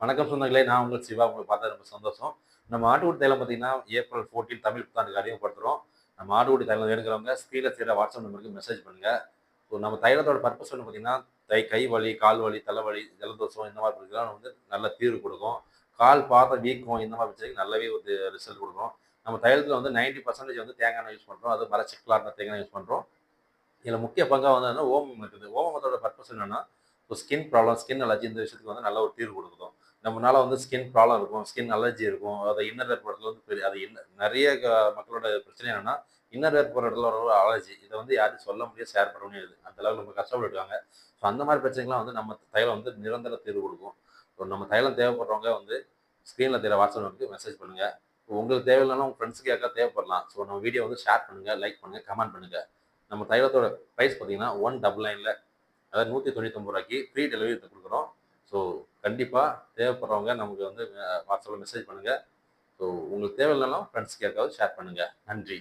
வணக்கம் சொந்தங்களே நான் உங்கள் சிவா. உங்களை பார்த்தா ரொம்ப சந்தோஷம். நம்ம ஆட்டுக்குடி தைலம் பார்த்தீங்கன்னா ஏப்ரல் ஃபோர்டீன் தமிழ் புத்தாண்டுக்கு அறிமுகப்படுத்துகிறோம் நம்ம ஆட்டுக்குடி தைலம் வேணுங்கிறவங்க ஸ்க்ரீனில் செய்கிற வாட்ஸ்அப் நம்பருக்கு மெசேஜ் பண்ணுங்கள் ஸோ நம்ம தைலத்தோட பர்பஸ் வந்து பார்த்தீங்கன்னா தை கை வலி கால் வலி தலைவலி ஜலதோஷம் இந்த மாதிரி இருக்கிறதெல்லாம் வந்து நல்ல தீர்வு கொடுக்கும். கால் பாதம் வீக்கம் இந்த மாதிரி பிரச்சனைக்கு நல்லாவே ஒரு ரிசல்ட் கொடுக்கும். நம்ம தைலத்தில் வந்து நைன்டி பர்சன்டேஜ் வந்து தேங்காய் எண்ணெய் யூஸ் பண்ணுறோம் அது மரச்சிக்கலாக இருந்த தேங்காய் யூஸ் பண்ணுறோம் இதில் முக்கிய பங்காக வந்து ஓமம் இருக்குது. ஓமத்தோட பர்பஸ் என்னென்னா so skin problem skin allergy இந்த விஷயத்துக்கு வந்து நல்ல ஒரு தீர்வு கொடுக்கும். நம்மளால வந்து ஸ்கின் ப்ராப்ளம் இருக்கும் ஸ்கின் அலர்ஜி இருக்கும். அதை இன்னர் வேர் வந்து பெரிய அது என்ன நிறைய க- மக்களோட பிரச்சனை என்னன்னா இன்னர் வேர் இடத்துல ஒரு அலர்ஜி இதை வந்து யாரும் சொல்ல முடியாது ஷேர் பண்ண முடியாது. அந்த அளவுக்கு ரொம்ப கஷ்டப்பட்டுருக்காங்க. ஸோ அந்த மாதிரி பிரச்சனைகள்லாம் வந்து நம்ம தைலம் வந்து நிரந்தர தீர்வு கொடுக்கும். ஸோ நம்ம தைலம் தேவைப்படுறவங்க வந்து ஸ்க்ரீனில் தெரிய வாட்ஸ்அப் நம்பருக்கு மெசேஜ் பண்ணுங்கள் உங்களுக்கு தேவையில்லைன்னா உங்கள் ஃப்ரெண்ட்ஸுக்கு யாருக்கா தேவைப்படலாம். ஸோ நம்ம வீடியோ வந்து ஷேர் பண்ணுங்கள் லைக் பண்ணுங்கள் கமெண்ட் பண்ணுங்கள் நம்ம தைலத்தோட ப்ரைஸ் பார்த்தீங்கன்னா ஒன் டபுள் நைனில் அதாவது நூற்றி தொண்ணூத்தொம்பது ரூபாய்க்கு ஃப்ரீ டெலிவரி கொடுக்குறோம். ஸோ கண்டிப்பாக தேவைப்படுறவங்க நமக்கு வந்து வாட்ஸ்அப்பில் மெசேஜ் பண்ணுங்கள் ஸோ உங்களுக்கு தேவையில்லைனாலும் ஃப்ரெண்ட்ஸ்க்கு யாருக்காவது ஷேர் பண்ணுங்கள் நன்றி.